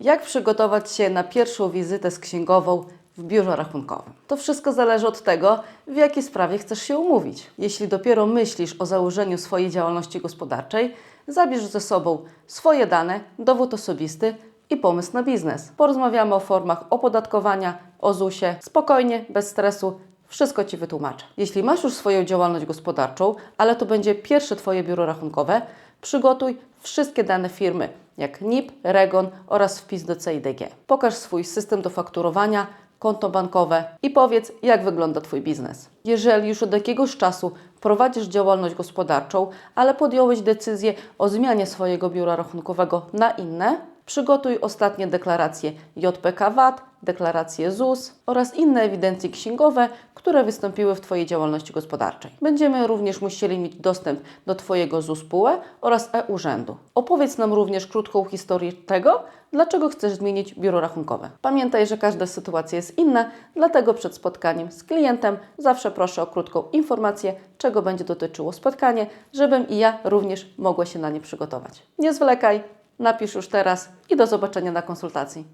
Jak przygotować się na pierwszą wizytę z księgową w biurze rachunkowym? To wszystko zależy od tego, w jakiej sprawie chcesz się umówić. Jeśli dopiero myślisz o założeniu swojej działalności gospodarczej, zabierz ze sobą swoje dane, dowód osobisty i pomysł na biznes. Porozmawiamy o formach opodatkowania, o ZUS-ie, spokojnie, bez stresu. Wszystko Ci wytłumaczę. Jeśli masz już swoją działalność gospodarczą, ale to będzie pierwsze Twoje biuro rachunkowe, przygotuj wszystkie dane firmy, jak NIP, REGON oraz wpis do CIDG. Pokaż swój system do fakturowania, konto bankowe i powiedz, jak wygląda Twój biznes. Jeżeli już od jakiegoś czasu prowadzisz działalność gospodarczą, ale podjąłeś decyzję o zmianie swojego biura rachunkowego na inne, przygotuj ostatnie deklaracje JPK VAT, deklaracje ZUS oraz inne ewidencje księgowe, które wystąpiły w Twojej działalności gospodarczej. Będziemy również musieli mieć dostęp do Twojego ZUS PUE oraz e-urzędu. Opowiedz nam również krótką historię tego, dlaczego chcesz zmienić biuro rachunkowe. Pamiętaj, że każda sytuacja jest inna, dlatego przed spotkaniem z klientem zawsze proszę o krótką informację, czego będzie dotyczyło spotkanie, żebym i ja również mogła się na nie przygotować. Nie zwlekaj, napisz już teraz i do zobaczenia na konsultacji.